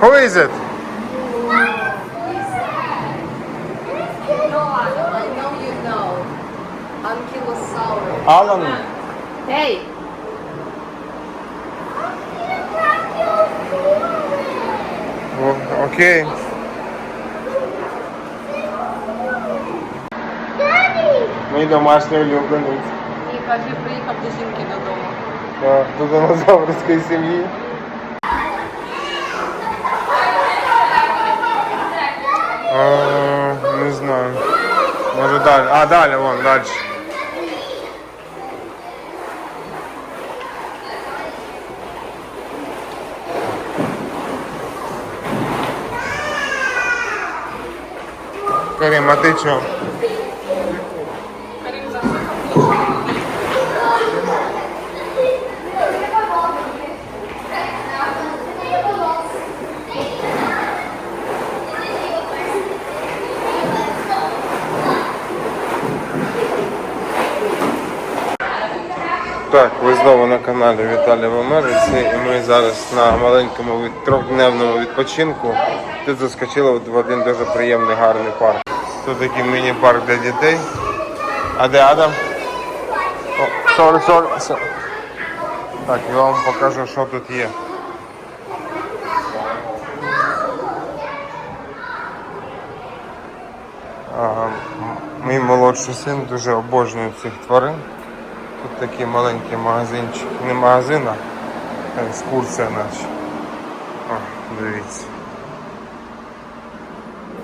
Who is it? No, Adam, I know you know. Ankylosaurus. Alan. Hey, О- Окей. Мій домашній улюбленець. і каже, приїхав до жінки додому. Так, До динозаврської сім'ї. Може далі. А, далі, вон, далі. Карим, а ти чого? І ми зараз на маленькому трьохдневному відпочинку. Тут заскочили в один дуже приємний гарний парк. Тут такий міні-парк для дітей. А де Адам? Сорі, сорі. Так, я вам покажу, що тут є. Ага, мій молодший син дуже обожнює цих тварин. Тут такий маленький магазинчик. Не магазин, а екскурсія наче. О, дивіться.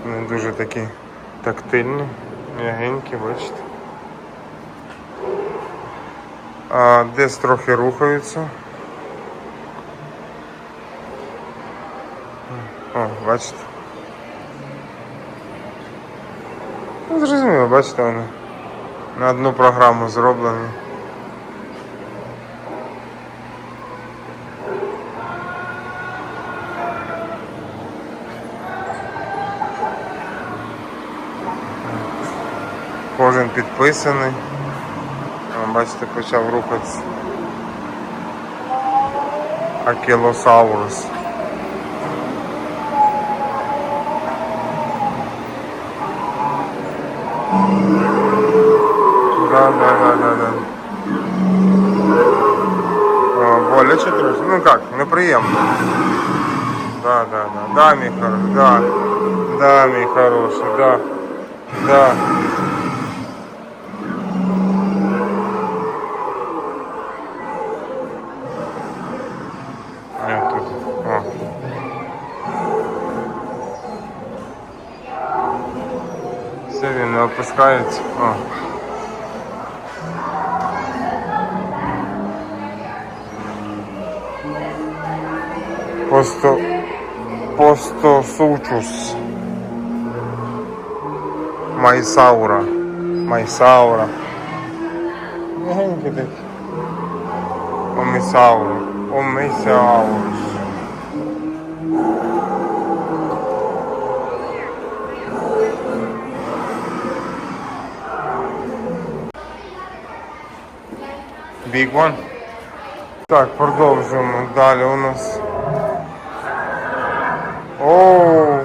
Вони дуже такі тактильні, м'ягенькі, бачите. А, десь трохи рухаються. О, бачите. Ну, зрозуміло, бачите вони. На одну програму зроблені. підписаний. О, Бачите, почав рухатися. Акілосаурус. Да, да, да, да, да. О, боляче трохи. Ну як, неприємно. Да, да, да. Да, мій хороший, да. Да, мій хороший, да. Да. Опускається. О. Посто... Постосучус. Майсаура. Майсаура. Легенький. Омісаурус. Big one. Так, продовжуємо. Далі у нас. О,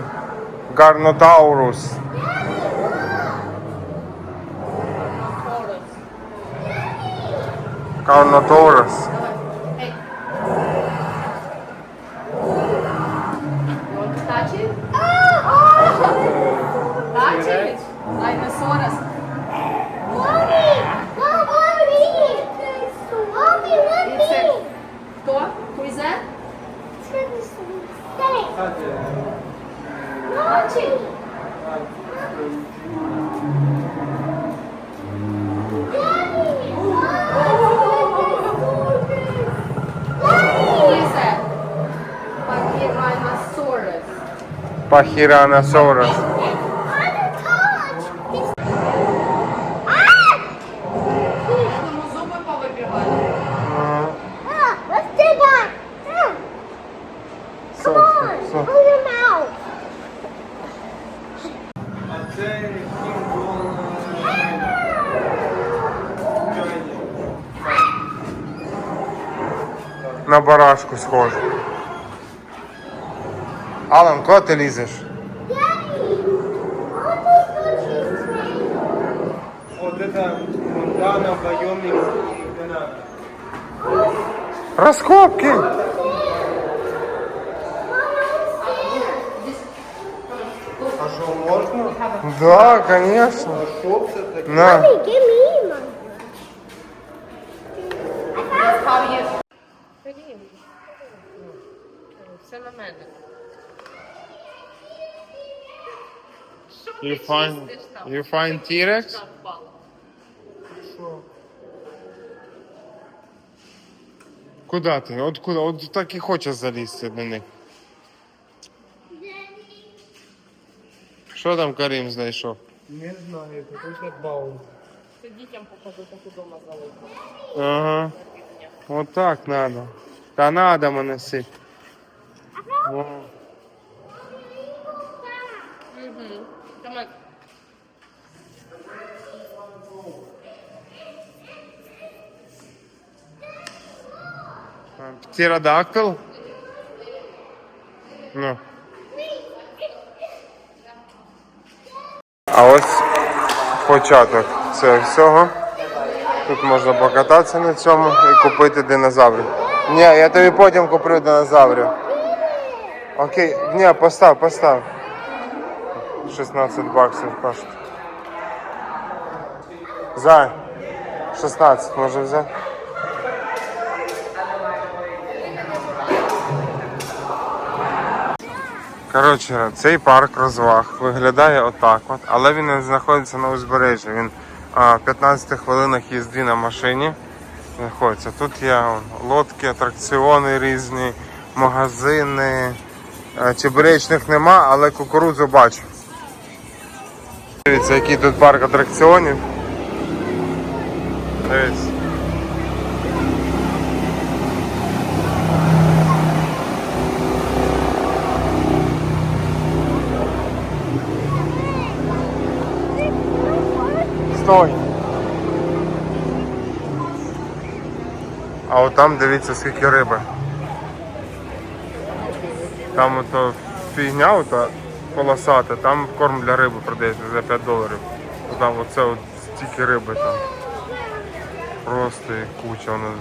Гарнотаурус. Карнотаурус. Це Кінг-Конг На барашку схоже. Алан, куди ти лізеш? Раскопки! А что, можно? Да, конечно. На. You find, you find T-Rex? Куда ти? От куди? От так і хочеш залізти до них. Що там Карим знайшов? Не знаю, какой-то баун. Це дітям покажу, як удома залити. Ага. Вот так надо. Та надо мене си. О. Угу. Тамек, Птеродактил? Ну. А ось початок цього всього. Тут можна покататися на цьому і купити динозаврів. Ні, я тобі потім куплю динозаврів. Окей, ні, постав, постав. 16 баксів коштує. Зай. 16 може взяти. Коротше, цей парк розваг виглядає отак от, але він не знаходиться на узбережжі. Він в 15 хвилинах їзди на машині знаходиться. Тут є лодки, атракціони різні, магазини. Чебуречних нема, але кукурудзу бачу. Дивіться, який тут парк атракціонів. Дивіться. Стой. А от там дивіться скільки риби. Там ото фігня ота полосата, там корм для риби продається за 5 доларів. Там оце от стільки риби там. Просто куча, воно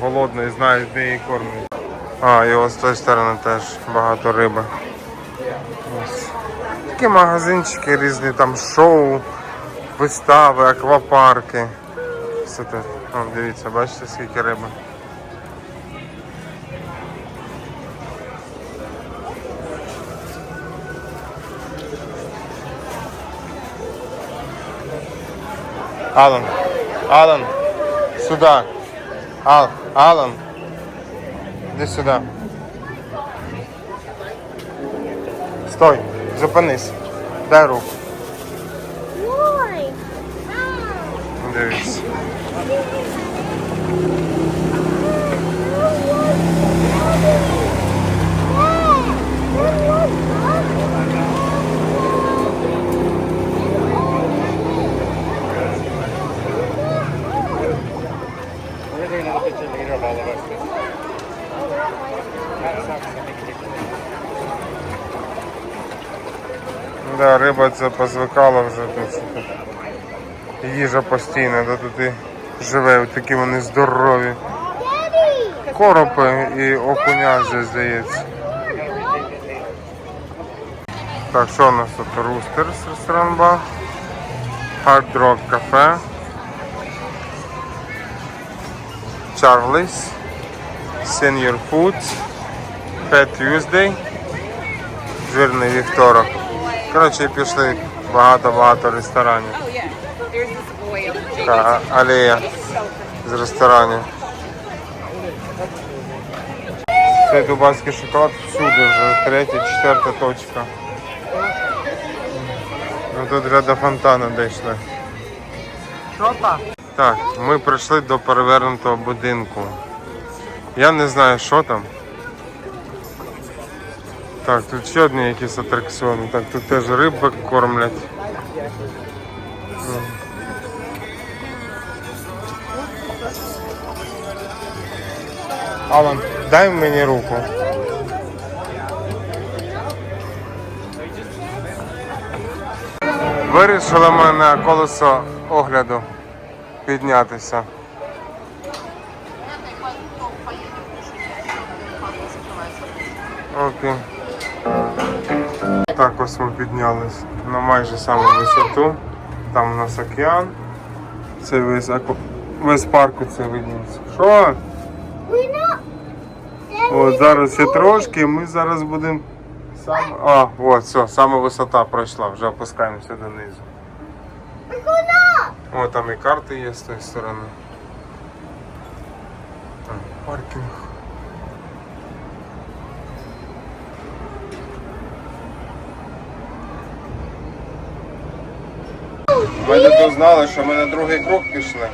голодно і знає, де її кормить. А, і ось з тої сторони теж багато риби. Ось. Такі магазинчики різні, там шоу, вистави, аквапарки. Все те. О, дивіться, бачите, скільки риби. Алан, Алан, сюда. Ал, Алан, іди сюди. Стой, зупинись. Дай руку. Why? Це позвикала вже тут. Їжа постійна, да тут і живе, такі вони здорові. Коропи і окуня вже здається. Так, що у нас тут? Рустерс ресторан бар, Hard Rock кафе, Charlie's, Senior Foods, Pet Tuesday, жирний вівторок. Коротше, пішли багато-багато ресторанів. Oh Така алея з ресторанів. Цей дубайський шоколад всюди вже третя, четверта точка. Ну тут вже до фонтану дійшли. Там? Так, ми прийшли до перевернутого будинку. Я не знаю, що там. Так, тут ще одні якісь атракціони. Так, тут теж риби кормлять. Алан, дай мені руку. Вирішили ми на колесо огляду піднятися. Окей. Так ось ми піднялись на майже саму висоту. Там у нас океан. Це весь, аку- весь парку це видніється. Що? От зараз ще трошки, ми зараз будемо сам. А, от, все, сама висота пройшла, вже опускаємося донизу. О, там і карти є з тої сторони. Там паркінг. Ми тут узнали, що ми на другий крок пішли.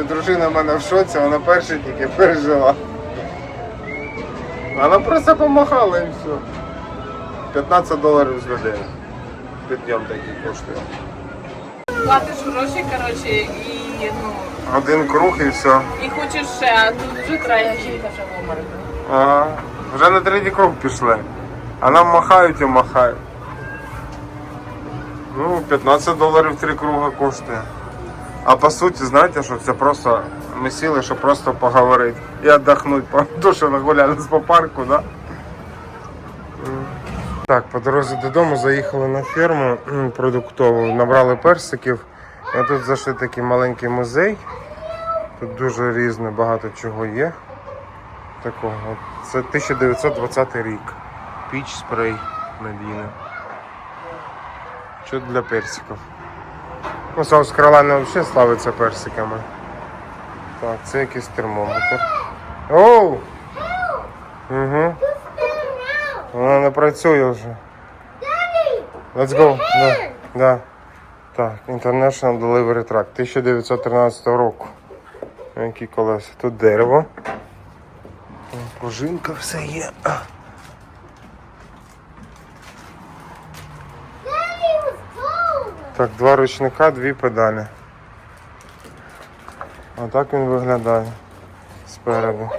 І дружина в мене в шоці, вона перший тільки пережила. Вона просто помахала і все. 15 доларів з людини. Підйом такий коштує. Платиш гроші, коротше, і ну, Один круг і все. і хочеш ще, а тут вже третя жінка вже в. Ага. Вже на третій круг пішли. А нам махають і махають. Ну, 15 доларів три круга коштує. А по суті, знаєте, що це просто ми сіли, щоб просто поговорити і віддохнути, тому що нагулялись по парку, да? Так, по дорозі додому заїхали на ферму продуктову, набрали персиків. І тут зайшли такий маленький музей. Тут дуже різне, багато чого є такого. Це 1920 рік. Піч спрей надійне. Що для персиків. Ну, Саус Каролайна взагалі славиться персиками. Так, це якийсь термометр. Оу! Угу. Вона не працює вже. Let's go. Да. Да. Так, International Delivery Truck 1913 року. Які колеса? Тут дерево. Пружинка все є. Так, два ручника, дві педалі. Отак він виглядає спереду.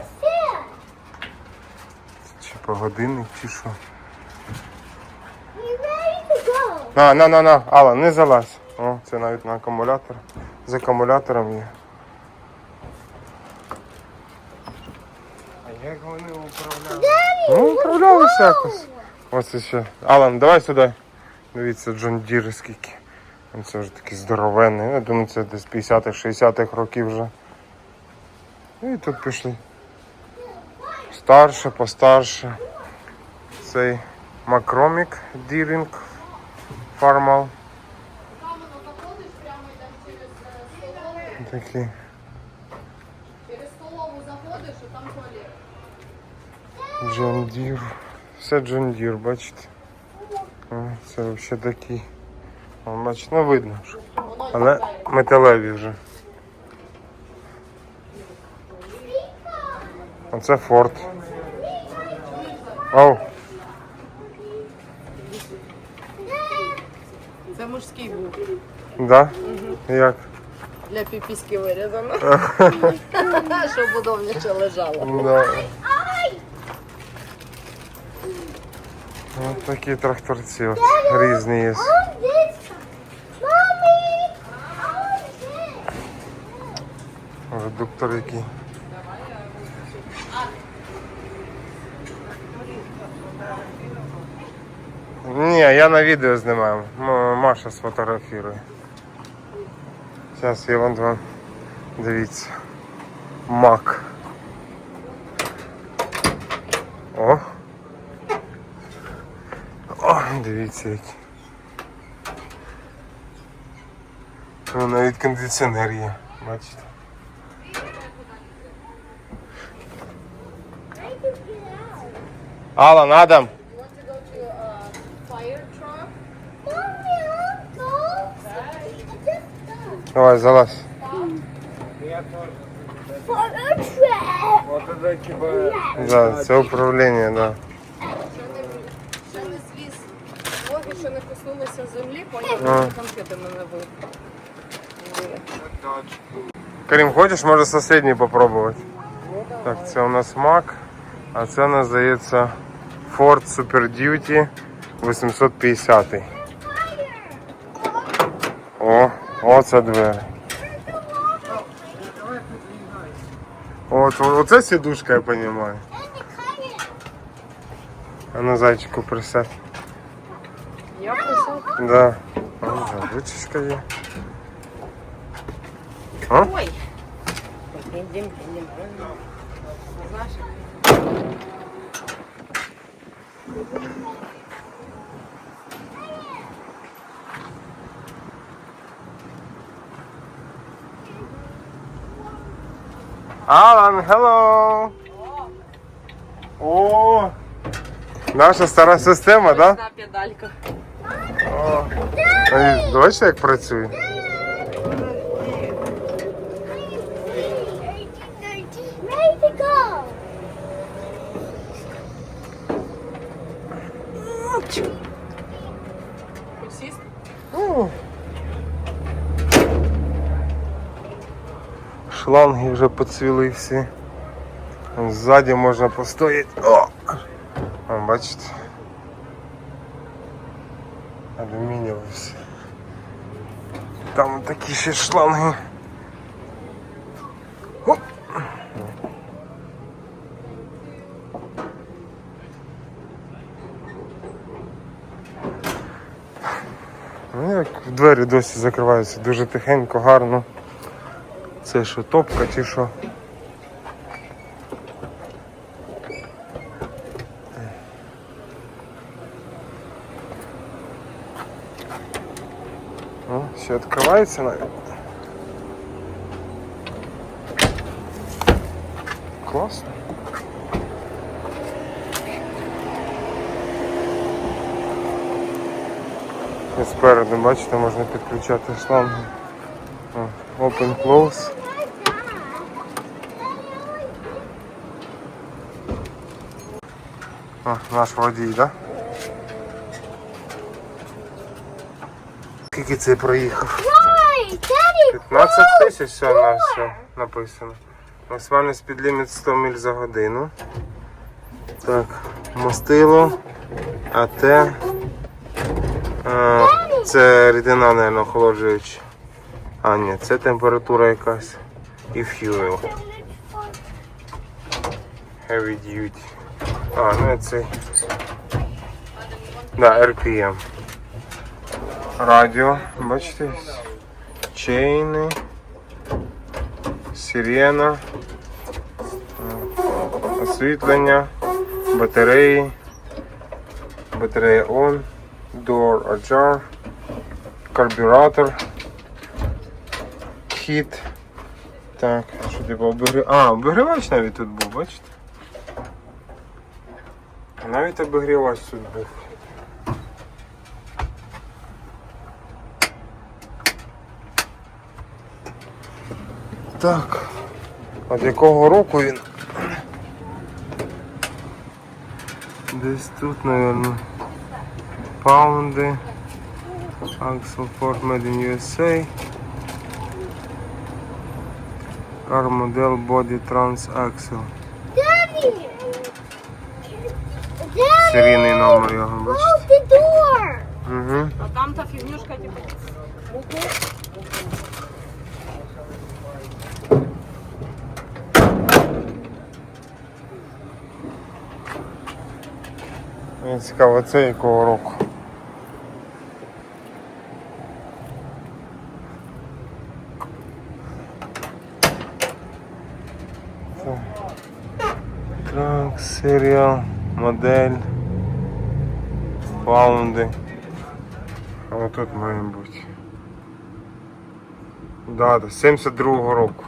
Чи по годинник, чи що. На, на, на, на, Алла, не залазь. О, це навіть на акумулятор. З акумулятором є. А як вони управляли? Ну, управлялися якось. Ось ще. Алан, давай сюди. Дивіться, Джон Дір скільки. Це вже такий здоровенний. Я думаю, це десь 50-х, 60-х років вже. І тут пішли. Старше, постарше. Цей Макромік Дірінг Фармал. Такі. Через столову заходиш, і там туалет. Джон Дір. Все Джон Дір, бачите? Це взагалі такі. О, бачите, ну видно. Але металеві вже. Оце Форд. Оу, Це мужський був. да? Як? Для піпіськи вирізано. Щоб удобніше лежало. Да. Ось такі тракторці от, різні є. On this. Mommy. On this. Редуктор який. Ні, я на відео знімаю. Маша сфотографірує. Зараз я вон вам дивіться. Мак. О. О, дивіться який. О, навіть кондиціонер є. Бачите? Алан, Адам. Fire truck. Mommy, I'm cold. Just go. Давай, залазь. For a trip. Да, це управління, да. Ще не зліз. Ноги ще не коснулися землі, поняв, А. що конфети мене ви. Карим, хочеш, може сусідній попробувати? Так, це у нас Mac, а це у нас здається Ford Super Duty 850. О, о, це двері. От, оце сідушка, я розумію. А на зайчику присядь. Я присяду. Да. О, вже витяжка є. А? Ой. Дим, дим, дим. Алан, hello! О! Наша стара система, так? Да? На педальках. О. Як працює? Ready to go. Шланги вже поцвіли всі. Ззаді можна постояти. О! Бачите? Алюмінієві всі. Там такі ще шланги. Ну, як двері досі закриваються дуже тихенько, гарно. Це що, топка чи що? О, ще відкривається навіть. Класно. І спереду, бачите, можна підключати шланги. Open close. О, наш водій, так? Да? Скільки це проїхав? Right, 15 тисяч все на все написано. Максимальний спідліміт 100 миль за годину. Так, мастило, АТ. Це рідина, мабуть, охолоджуюча. А, ні, це температура якась. І fuel. Heavy duty. А, ну цей. Да, RPM. Радіо, бачите? Чейни. Сирена. Освітлення. Батареї. Батарея on. Door ajar. Карбюратор. Хід. Так, що типу обігрів... А, обігрівач навіть тут був, бачите? Навіть обігрівач тут був. Так. От якого року він? Десь тут, мабуть. Паунди. Axel Ford Made in USA. Car Model Body Trans. Daddy. Серійний номер його бачите. Угу. А там та фігнюшка, типу. Мені цікаво, це якого року. Це. Так, серіал, модель, паунди. А отут має бути. Да, да, 72-го року.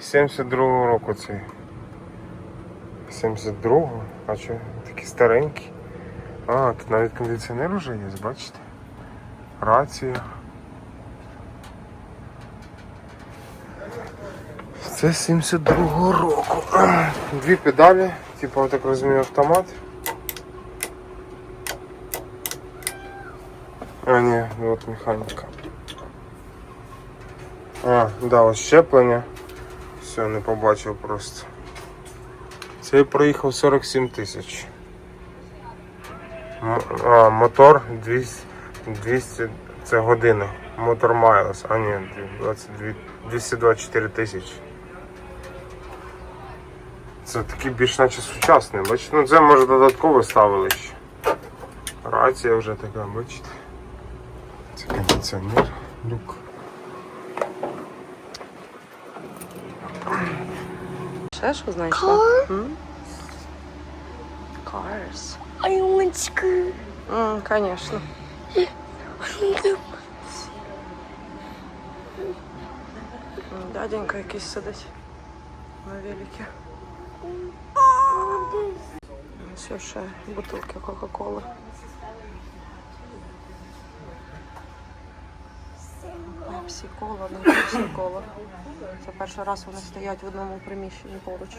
72-го року цей. 72-го? А що, такі старенькі? А, тут навіть кондиціонер вже є, бачите? Рація. Це 72-го року. Дві педалі, типу, так розумію, автомат. А, ні, от механіка. А, да, ось щеплення. Все, не побачив просто. Цей проїхав 47 тисяч. А, мотор 200, 200 це година. Мотор Майлз. А ні, 22, 224 тисячі. Це такий більш наче сучасний, бачите? Ну це може додатково ставили ще. Рація вже така, бачите. Це кондиціонер, люк. Ще що знайшла? Car? М? Cars. I want skirt. М, Конечно. М, Дяденька якийсь сидить на велике. Все ще бутилки Кока-Коли. Пепсі кола, не пепсі кола. Це перший раз вони стоять в одному приміщенні поруч.